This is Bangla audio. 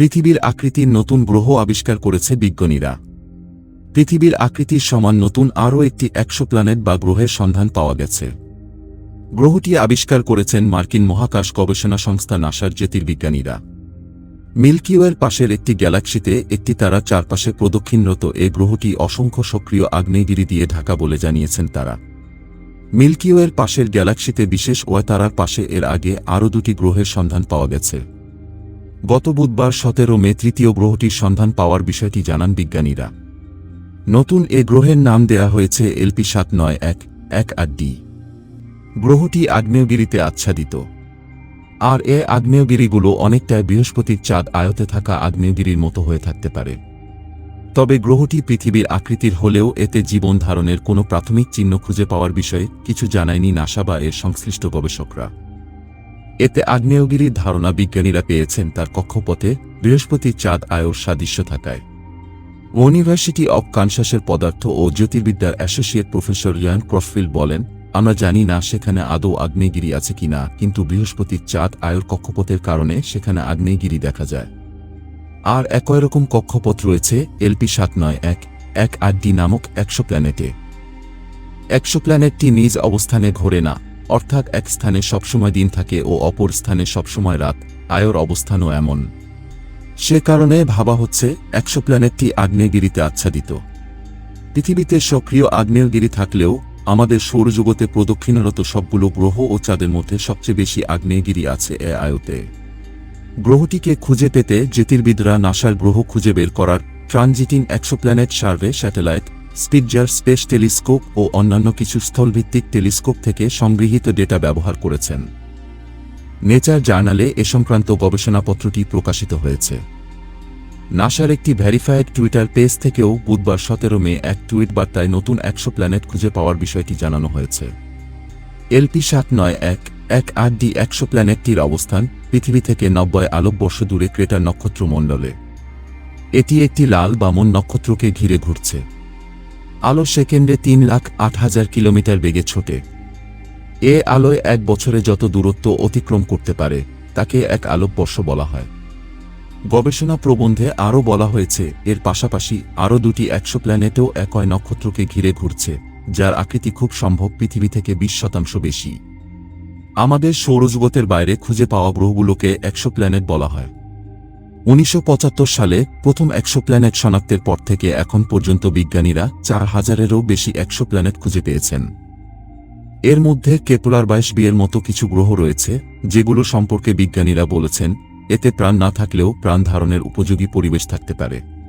পৃথিবীর আকৃতির নতুন গ্রহ আবিষ্কার করেছে বিজ্ঞানীরা। পৃথিবীর আকৃতির সমান নতুন আরও একটি একশো প্ল্যানেট বা গ্রহের সন্ধান পাওয়া গেছে। গ্রহটি আবিষ্কার করেছেন মার্কিন মহাকাশ গবেষণা সংস্থা নাসার জ্যোতির্বিজ্ঞানীরা মিল্কিওয়ের পাশের একটি গ্যালাক্সিতে একটি তারা চারপাশে প্রদক্ষিণরত এ গ্রহটি অসংখ্য সক্রিয় আগ্নেয়গিরি দিয়ে ঢাকা বলে জানিয়েছেন তারা। মিল্কিওয়ের পাশের গ্যালাক্সিতে বিশেষ ওয়া তারার পাশে এর আগে আরও দুটি গ্রহের সন্ধান পাওয়া গেছে। গত বুধবার সতেরো মে তৃতীয় গ্রহটির সন্ধান পাওয়ার বিষয়টি জানান বিজ্ঞানীরা। নতুন এ গ্রহের নাম দেয়া হয়েছে এলপি সাত নয় এক এক আট ডি। গ্রহটি আগ্নেয়গিরিতে আচ্ছাদিত। আর এ আগ্নেয়গিরিগুলো অনেকটাই বৃহস্পতির চাঁদ আয়তে থাকা আগ্নেয়গিরির মতো হয়ে থাকতে পারে। তবে গ্রহটি পৃথিবীর আকৃতির হলেও এতে জীবন ধারণের কোনো প্রাথমিক চিহ্ন খুঁজে পাওয়ার বিষয়ে কিছু জানায়নি নাসা বা এর সংশ্লিষ্ট গবেষকরা। এতে আগ্নেয়গিরির ধারণা বিজ্ঞানীরা পেয়েছেন তার কক্ষপথে বৃহস্পতির চাঁদ আয়র সাদৃশ্য থাকায়। ইউনিভার্সিটি অব কানসাসের পদার্থ ও জ্যোতির্বিদ্যার অ্যাসোসিয়েট প্রফেসর ইয়ান ক্রসফিল্ড বলেন, আমরা জানি না সেখানে আদৌ আগ্নেয়গিরি আছে কিনা, কিন্তু বৃহস্পতির চাঁদ আয়র কক্ষপথের কারণে সেখানে আগ্নেয়গিরি দেখা যায়। আর একই রকম কক্ষপথ রয়েছে এলপি সাত নয় এক এক আট ডি নামক একশো প্ল্যানেটে। একশো প্ল্যানেটটি নিজ অবস্থানে ঘোরে না। অর্থাৎ এক স্থানে সবসময় দিন থাকে ও অপর স্থানে সবসময় রাত। আয়র অবস্থানও এমন। সে কারণে ভাবা হচ্ছে, একশো প্ল্যানেটটি আগ্নেয়গিরিতে আচ্ছাদিত। পৃথিবীতে সক্রিয় আগ্নেয়গিরি থাকলেও আমাদের সৌরজগতে প্রদক্ষিণরত সবগুলো গ্রহ ও চাঁদের মধ্যে সবচেয়ে বেশি আগ্নেয়গিরি আছে এ আয়তে। গ্রহটিকে খুঁজে পেতে জ্যোতির্বিদরা নাসার গ্রহ খুঁজে বের করার ট্রানজিটিং একশো planet survey satellite Spitzer space telescope ও অন্যান্য কিছু স্থলভিত্তিক টেলিস্কোপ থেকে সংগৃহীত ডেটা ব্যবহার করেছেন। নেচার জার্নালে এ সংক্রান্ত গবেষণাপত্রটি প্রকাশিত হয়েছে। নাসার একটি ভ্যারিফায়েড টুইটার পেজ থেকেও বুধবার সতেরো মে এক টুইট বার্তায় নতুন একশো প্ল্যানেট খুঁজে পাওয়ার বিষয়টি জানানো হয়েছে। এলপি সাত নয় এক এক আট ডি একশো প্ল্যানেটটির অবস্থান পৃথিবী থেকে নব্বই আলোকবর্ষ দূরে ক্রেটার নক্ষত্রমণ্ডলে। এটি একটি লাল বামন নক্ষত্রকে ঘিরে ঘুরছে। আলো সেকেন্ডে তিন লাখ আট হাজার কিলোমিটার বেগে ছোটে। এ আলোয় এক বছরে যত দূরত্ব অতিক্রম করতে পারে, তাকে এক আলোকবর্ষ বলা হয়। গবেষণা প্রবন্ধে আরও বলা হয়েছে, এর পাশাপাশি আরও দুটি একশো প্ল্যানেটও একই নক্ষত্রকে ঘিরে ঘুরছে, যার আকৃতি খুব সম্ভব পৃথিবী থেকে বিশ শতাংশ বেশি। আমাদের সৌরজগতের বাইরে খুঁজে পাওয়া গ্রহগুলোকে একশো প্ল্যানেট বলা হয়। উনিশশো পঁচাত্তর সালে প্রথম একশো প্ল্যানেট শনাক্তের পর থেকে এখন পর্যন্ত বিজ্ঞানীরা চার হাজারেরও বেশি একশো প্ল্যানেট খুঁজে পেয়েছেন। এর মধ্যে কেপুলার বাইশ বিয়ের মতো কিছু গ্রহ রয়েছে, যেগুলো সম্পর্কে বিজ্ঞানীরা বলেছেন, এতে প্রাণ না থাকলেও প্রাণ ধারণের উপযোগী পরিবেশ থাকতে পারে।